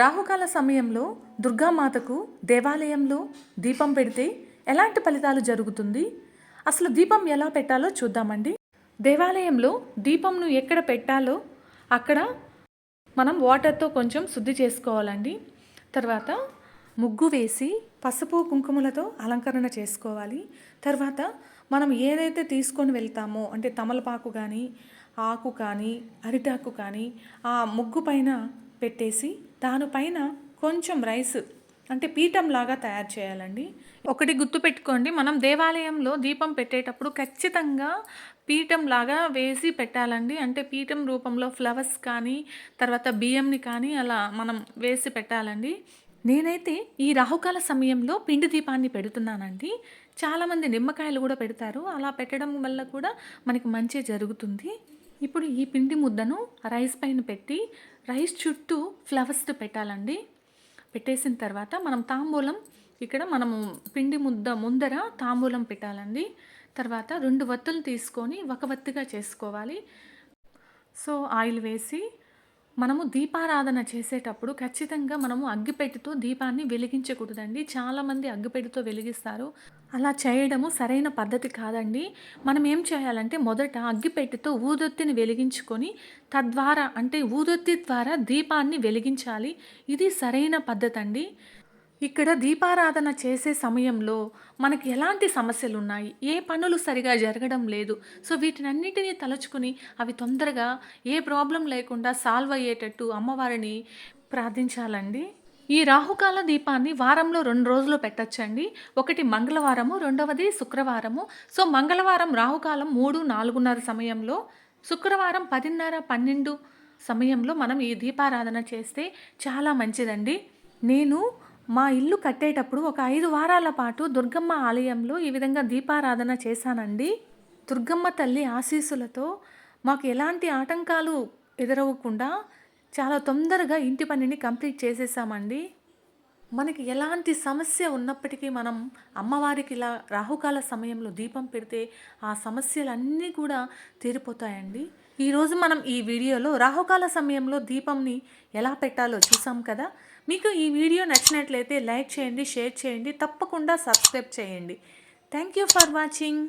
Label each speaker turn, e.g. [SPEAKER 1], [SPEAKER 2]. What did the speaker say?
[SPEAKER 1] రాహుకాల సమయంలో దుర్గామాతకు దేవాలయంలో దీపం పెడితే ఎలాంటి ఫలితాలు జరుగుతుంది? అసలు దీపం ఎలా పెట్టాలో చూద్దామండి. దేవాలయంలో దీపంను ఎక్కడ పెట్టాలో అక్కడ మనం వాటర్తో కొంచెం శుద్ధి చేసుకోవాలండి. తర్వాత ముగ్గు వేసి పసుపు కుంకుమలతో అలంకరణ చేసుకోవాలి. తర్వాత మనం ఏదైతే తీసుకొని వెళ్తామో అంటే తమలపాకు కానీ ఆకు కానీ అరిటాకు కానీ ఆ ముగ్గు పైన పెట్టేసి దానిపైన కొంచెం రైస్ అంటే పీఠం లాగా తయారు చేయాలండి. ఒకటి గుర్తుపెట్టుకోండి మనం దేవాలయంలో దీపం పెట్టేటప్పుడు ఖచ్చితంగా పీఠం లాగా వేసి పెట్టాలండి. అంటే పీఠం రూపంలో ఫ్లవర్స్ కానీ తర్వాత బియ్యంని కానీ అలా మనం వేసి పెట్టాలండి. నేనైతే ఈ రాహుకాల సమయంలో పిండి దీపాన్ని పెడుతున్నానండి. చాలామంది నిమ్మకాయలు కూడా పెడతారు. అలా పెట్టడం వల్ల కూడా మనకి మంచి జరుగుతుంది. ఇప్పుడు ఈ పిండి ముద్దను రైస్ పైన పెట్టి రైస్ చుట్టూ ఫ్లవర్స్ పెట్టాలండి. పెట్టేసిన తర్వాత మనం తాంబూలం ఇక్కడ మనము పిండి ముద్ద ముందర తాంబూలం పెట్టాలండి. తర్వాత రెండు వత్తులు తీసుకొని ఒక వత్తుగా చేసుకోవాలి. సో ఆయిల్ వేసి మనము దీపారాధన చేసేటప్పుడు ఖచ్చితంగా మనము అగ్గిపెట్టుతో దీపాన్ని వెలిగించకూడదండి. చాలామంది అగ్గిపెట్టుతో వెలిగిస్తారు. అలా చేయడము సరైన పద్ధతి కాదండి. మనం ఏం చేయాలంటే మొదట అగ్గిపెట్టెతో ఊదొత్తిని వెలిగించుకొని తద్వారా అంటే ఊదొత్తి ద్వారా దీపాన్ని వెలిగించాలి. ఇది సరైన పద్ధతి అండి ఇక్కడ దీపారాధన చేసే సమయంలో మనకి ఎలాంటి సమస్యలు ఉన్నాయి ఏ పనులు సరిగా జరగడం లేదు. సో వీటినన్నిటినీ తలుచుకుని అవి తొందరగా ఏ ప్రాబ్లం లేకుండా సాల్వ్ అయ్యేటట్టు అమ్మవారిని ప్రార్థించాలండి. ఈ రాహుకాల దీపాన్ని వారంలో రెండు రోజులు పెట్టచ్చండి. ఒకటి మంగళవారము రెండవది శుక్రవారము. సో మంగళవారం రాహుకాలం మూడు నాలుగున్నర సమయంలో శుక్రవారం పదిన్నర పన్నెండు సమయంలో మనం ఈ దీపారాధన చేస్తే చాలా మంచిదండి. నేను మా ఇల్లు కట్టేటప్పుడు ఒక ఐదు వారాల పాటు దుర్గమ్మ ఆలయంలో ఈ విధంగా దీపారాధన చేశానండి. దుర్గమ్మ తల్లి ఆశీస్సులతో మాకు ఎలాంటి ఆటంకాలు ఎదురవ్వకుండా చాలా తొందరగా ఇంటి పనిని కంప్లీట్ చేసేసామండి. మనకి ఎలాంటి సమస్య ఉన్నప్పటికీ మనం అమ్మవారికి ఇలా రాహుకాల సమయంలో దీపం పెడితే ఆ సమస్యలన్నీ కూడా తీరిపోతాయండి. ఈరోజు మనం ఈ వీడియోలో రాహుకాల సమయంలో దీపంని ఎలా పెట్టాలో చూసాం కదా? మీకు ఈ వీడియో నచ్చినట్లయితే లైక్ చేయండి షేర్ చేయండి తప్పకుండా సబ్స్క్రైబ్ చేయండి. Thank you for watching